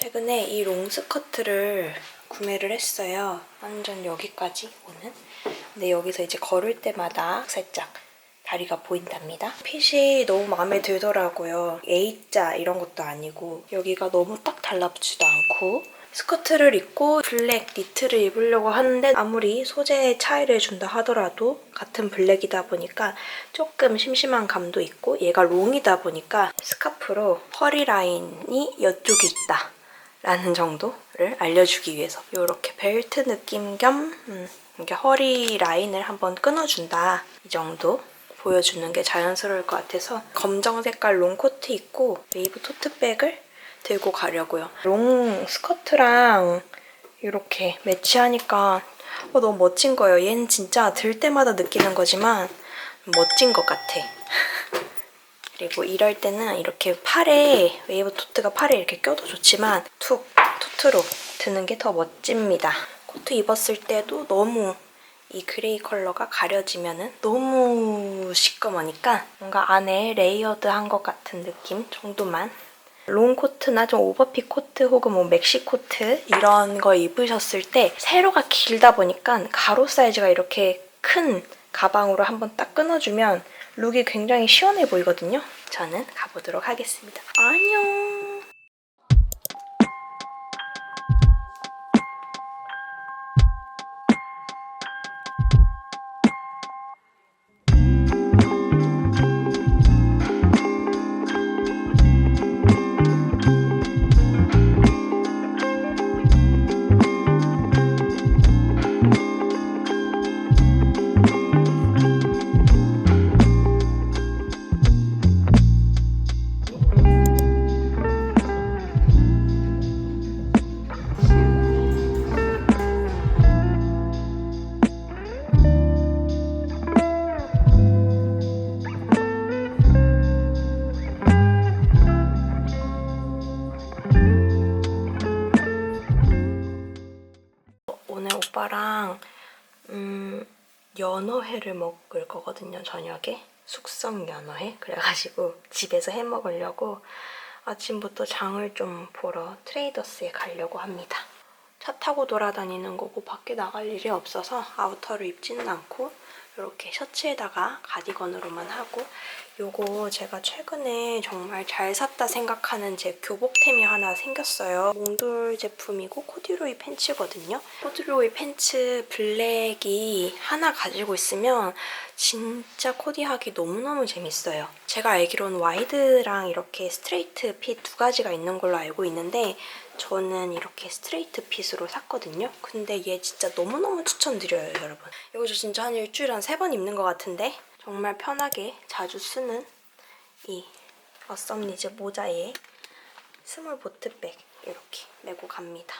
최근에 이 롱스커트를 구매를 했어요. 완전 여기까지 오는. 근데 여기서 이제 걸을 때마다 살짝 다리가 보인답니다. 핏이 너무 마음에 들더라고요. A자 이런 것도 아니고 여기가 너무 딱 달라붙지도 않고 스커트를 입고 블랙 니트를 입으려고 하는데 아무리 소재의 차이를 준다 하더라도 같은 블랙이다 보니까 조금 심심한 감도 있고 얘가 롱이다 보니까 스카프로 허리 라인이 이쪽에 있다 라는 정도를 알려주기 위해서 이렇게 벨트 느낌 겸 음, 이렇게 허리 라인을 한번 끊어준다 이 정도 보여주는 게 자연스러울 것 같아서 검정 색깔 롱 코트 입고 웨이브 토트백을 들고 가려고요. 롱 스커트랑 이렇게 매치하니까 어, 너무 멋진 거예요. 얘는 진짜 들 때마다 느끼는 거지만 멋진 것 같아. 그리고 이럴 때는 이렇게 팔에 웨이브 토트가 팔에 이렇게 껴도 좋지만 툭 토트로 드는 게 더 멋집니다. 코트 입었을 때도 너무 이 그레이 컬러가 가려지면은 너무 시꺼머니까 뭔가 안에 레이어드한 것 같은 느낌 정도만 롱 코트나 좀 오버핏 코트 혹은 뭐 맥시 코트 이런 거 입으셨을 때 세로가 길다 보니까 가로 사이즈가 이렇게 큰 가방으로 한번 딱 끊어주면 룩이 굉장히 시원해 보이거든요. 저는 가보도록 하겠습니다. 안녕. 연어회를 먹을 거거든요 저녁에. 숙성 연어회. 그래가지고 집에서 해 먹으려고 아침부터 장을 좀 보러 트레이더스에 가려고 합니다. 차 타고 돌아다니는 거고 밖에 나갈 일이 없어서 아우터를 입지는 않고 이렇게 셔츠에다가 가디건으로만 하고 요거 제가 최근에 정말 잘 샀다 생각하는 제 교복템이 하나 생겼어요. 몽돌 제품이고 코듀로이 팬츠거든요. 코듀로이 팬츠 블랙이 하나 가지고 있으면 진짜 코디하기 너무너무 재밌어요. 제가 알기로는 와이드랑 이렇게 스트레이트 핏 두 가지가 있는 걸로 알고 있는데 저는 이렇게 스트레이트 핏으로 샀거든요. 근데 얘 진짜 너무너무 추천드려요, 여러분. 이거 저 진짜 한 일주일에 한 세 번 입는 것 같은데 정말 편하게 자주 쓰는 이 어썸니즈 모자에 스몰 보트백 이렇게 메고 갑니다.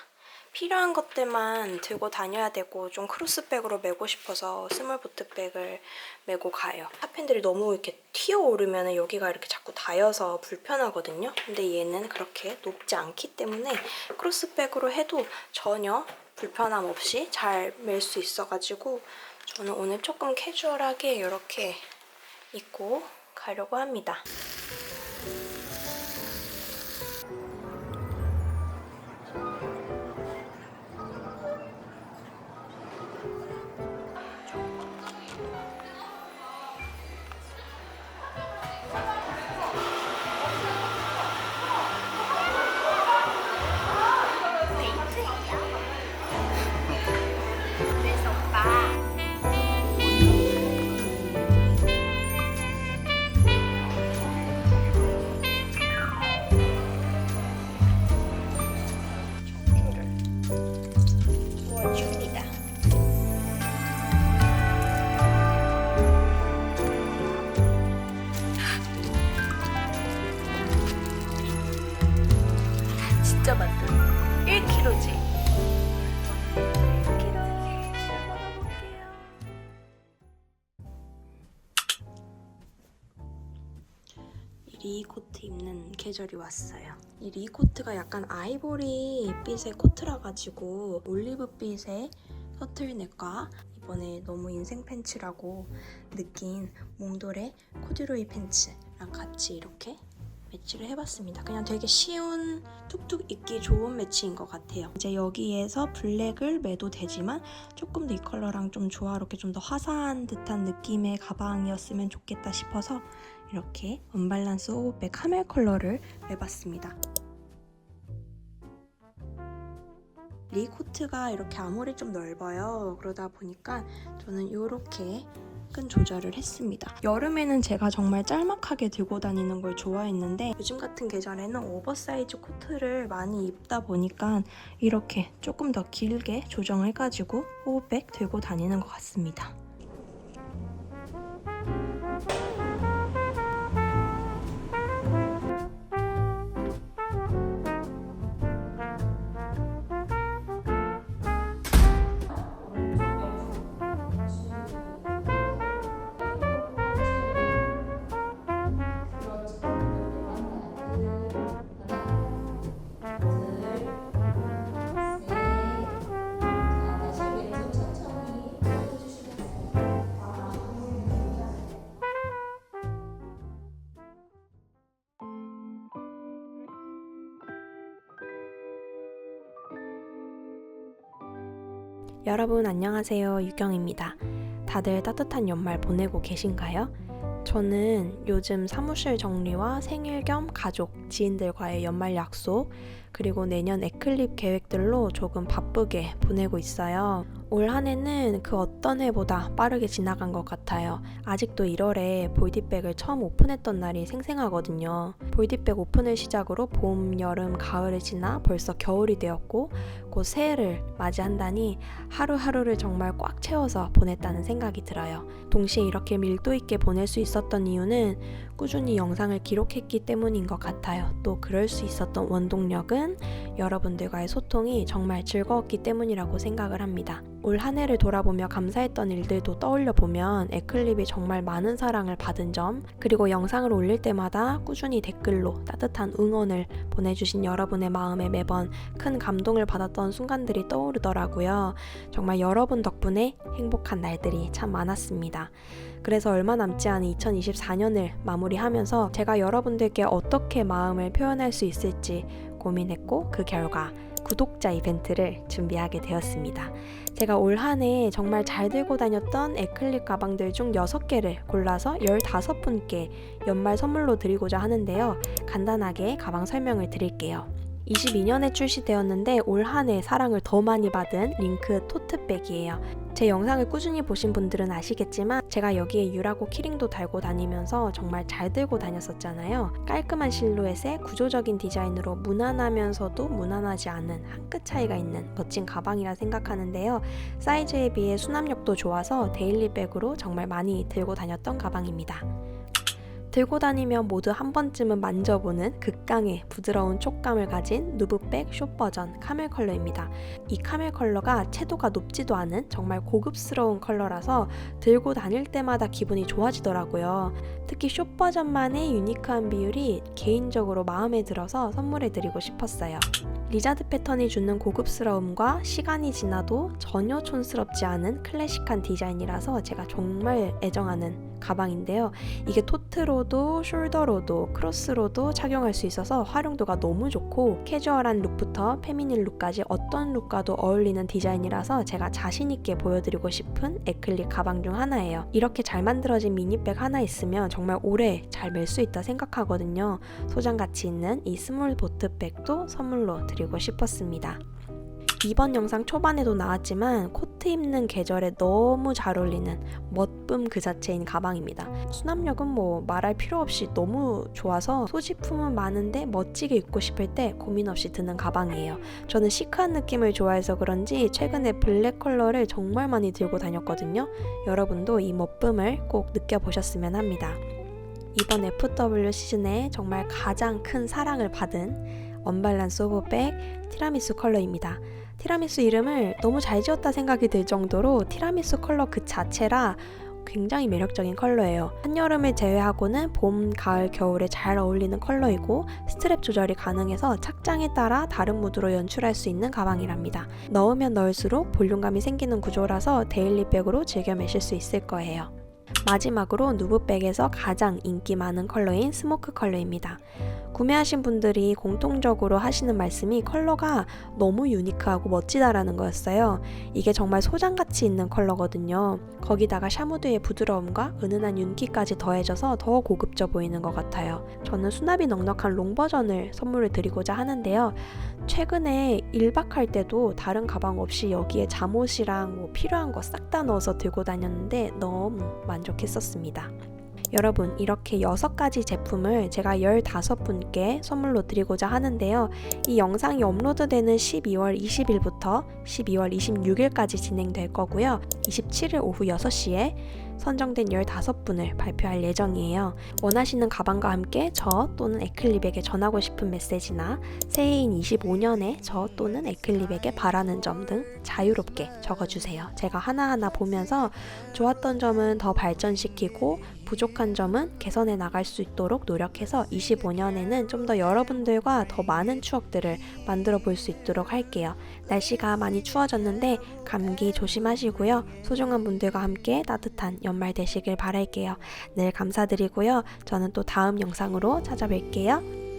필요한 것들만 들고 다녀야 되고 좀 크로스백으로 메고 싶어서 스몰 보트백을 메고 가요. 핫팬들이 너무 이렇게 튀어오르면 여기가 이렇게 자꾸 닿여서 불편하거든요. 근데 얘는 그렇게 높지 않기 때문에 크로스백으로 해도 전혀 불편함 없이 잘 멜 수 있어가지고 저는 오늘 조금 캐주얼하게 이렇게 입고 가려고 합니다. 리코트 입는 계절이 왔어요. 이 리코트가 약간 아이보리 빛의 코트라 가지고 올리브빛의 터틀넥과 이번에 너무 인생 팬츠라고 느낀 몽돌의 코듀로이 팬츠랑 같이 이렇게 매치를 해봤습니다. 그냥 되게 쉬운 툭툭 입기 좋은 매치인 것 같아요. 이제 여기에서 블랙을 매도 되지만 조금 더 이 컬러랑 좀 조화롭게 좀 더 화사한 듯한 느낌의 가방이었으면 좋겠다 싶어서 이렇게 언밸런스 호흡백 카멜 컬러를 매봤습니다. 리 코트가 이렇게 아무리 좀 넓어요. 그러다 보니까 저는 이렇게 끈 조절을 했습니다. 여름에는 제가 정말 짤막하게 들고 다니는 걸 좋아했는데 요즘 같은 계절에는 오버사이즈 코트를 많이 입다 보니까 이렇게 조금 더 길게 조정해가지고 호흡백 들고 다니는 것 같습니다. 여러분 안녕하세요. 유경입니다. 다들 따뜻한 연말 보내고 계신가요? 저는 요즘 사무실 정리와 생일 겸 가족, 지인들과의 연말 약속, 그리고 내년 에클립 계획들로 조금 바쁘게 보내고 있어요. 올 한 해는 그 어떤 해보다 빠르게 지나간 것 같아요. 아직도 1월에 볼디백을 처음 오픈했던 날이 생생하거든요. 볼디백 오픈을 시작으로 봄, 여름, 가을을 지나 벌써 겨울이 되었고 곧 새해를 맞이한다니 하루하루를 정말 꽉 채워서 보냈다는 생각이 들어요. 동시에 이렇게 밀도 있게 보낼 수 있었던 이유는 꾸준히 영상을 기록했기 때문인 것 같아요. 또 그럴 수 있었던 원동력은 여러분들과의 소통이 정말 즐거웠기 때문이라고 생각을 합니다. 올 한 해를 돌아보며 감사했던 일들도 떠올려 보면 에클립이 정말 많은 사랑을 받은 점, 그리고 영상을 올릴 때마다 꾸준히 댓글로 따뜻한 응원을 보내주신 여러분의 마음에 매번 큰 감동을 받았던 순간들이 떠오르더라고요. 정말 여러분 덕분에 행복한 날들이 참 많았습니다. 그래서 얼마 남지 않은 2024년을 마무리하면서 제가 여러분들께 어떻게 마음을 표현할 수 있을지 고민했고 그 결과 구독자 이벤트를 준비하게 되었습니다. 제가 올 한 해 정말 잘 들고 다녔던 에클립 가방들 중 6개를 골라서 15분께 연말 선물로 드리고자 하는데요. 간단하게 가방 설명을 드릴게요. 22년에 출시되었는데 올 한 해 사랑을 더 많이 받은 링크 토트백이에요. 제 영상을 꾸준히 보신 분들은 아시겠지만 제가 여기에 유라고 키링도 달고 다니면서 정말 잘 들고 다녔었잖아요. 깔끔한 실루엣에 구조적인 디자인으로 무난하면서도 무난하지 않은 한 끗 차이가 있는 멋진 가방이라 생각하는데요. 사이즈에 비해 수납력도 좋아서 데일리백으로 정말 많이 들고 다녔던 가방입니다. 들고 다니면 모두 한 번쯤은 만져보는 극강의 부드러운 촉감을 가진 누브백 숏 버전 카멜 컬러입니다. 이 카멜 컬러가 채도가 높지도 않은 정말 고급스러운 컬러라서 들고 다닐 때마다 기분이 좋아지더라고요. 특히 숏 버전만의 유니크한 비율이 개인적으로 마음에 들어서 선물해 드리고 싶었어요. 리자드 패턴이 주는 고급스러움과 시간이 지나도 전혀 촌스럽지 않은 클래식한 디자인이라서 제가 정말 애정하는 가방인데요. 이게 토트로도 숄더로도 크로스로도 착용할 수 있어서 활용도가 너무 좋고 캐주얼한 룩부터 페미닌 룩까지 어떤 룩과도 어울리는 디자인이라서 제가 자신있게 보여드리고 싶은 에클릭 가방 중 하나예요. 이렇게 잘 만들어진 미니백 하나 있으면 정말 오래 잘 멜 수 있다 생각하거든요. 소장 가치 있는 이 스몰 보트백도 선물로 드리고 싶었습니다. 이번 영상 초반에도 나왔지만 코트 입는 계절에 너무 잘 어울리는 멋쁨 그 자체인 가방입니다. 수납력은 뭐 말할 필요 없이 너무 좋아서 소지품은 많은데 멋지게 입고 싶을 때 고민 없이 드는 가방이에요. 저는 시크한 느낌을 좋아해서 그런지 최근에 블랙 컬러를 정말 많이 들고 다녔거든요. 여러분도 이 멋쁨을 꼭 느껴보셨으면 합니다. 이번 FW 시즌에 정말 가장 큰 사랑을 받은 언발란스 오버백 티라미수 컬러입니다. 티라미수 이름을 너무 잘 지었다 생각이 들 정도로 티라미수 컬러 그 자체라 굉장히 매력적인 컬러예요. 한여름을 제외하고는 봄, 가을, 겨울에 잘 어울리는 컬러이고 스트랩 조절이 가능해서 착장에 따라 다른 무드로 연출할 수 있는 가방이랍니다. 넣으면 넣을수록 볼륨감이 생기는 구조라서 데일리백으로 즐겨 매실 수 있을 거예요. 마지막으로 누브백에서 가장 인기 많은 컬러인 스모크 컬러입니다. 구매하신 분들이 공통적으로 하시는 말씀이 컬러가 너무 유니크하고 멋지다라는 거였어요. 이게 정말 소장가치 있는 컬러거든요. 거기다가 샤무드의 부드러움과 은은한 윤기까지 더해져서 더 고급져 보이는 것 같아요. 저는 수납이 넉넉한 롱 버전을 선물을 드리고자 하는데요. 최근에 1박 할 때도 다른 가방 없이 여기에 잠옷이랑 뭐 필요한 거 싹 다 넣어서 들고 다녔는데 너무 만족 했었습니다. 여러분, 이렇게 6가지 제품을 제가 15분께 선물로 드리고자 하는데요. 이 영상이 업로드되는 12월 20일부터 12월 26일까지 진행될 거고요. 27일 오후 6시에 선정된 15분을 발표할 예정이에요. 원하시는 가방과 함께 저 또는 에클립에게 전하고 싶은 메시지나 새해인 25년에 저 또는 에클립에게 바라는 점 등 자유롭게 적어주세요. 제가 하나하나 보면서 좋았던 점은 더 발전시키고 부족한 점은 개선해 나갈 수 있도록 노력해서 25년에는 좀 더 여러분들과 더 많은 추억들을 만들어 볼 수 있도록 할게요. 날씨가 많이 추워졌는데 감기 조심하시고요. 소중한 분들과 함께 따뜻한 연말 되시길 바랄게요. 늘 감사드리고요. 저는 또 다음 영상으로 찾아뵐게요.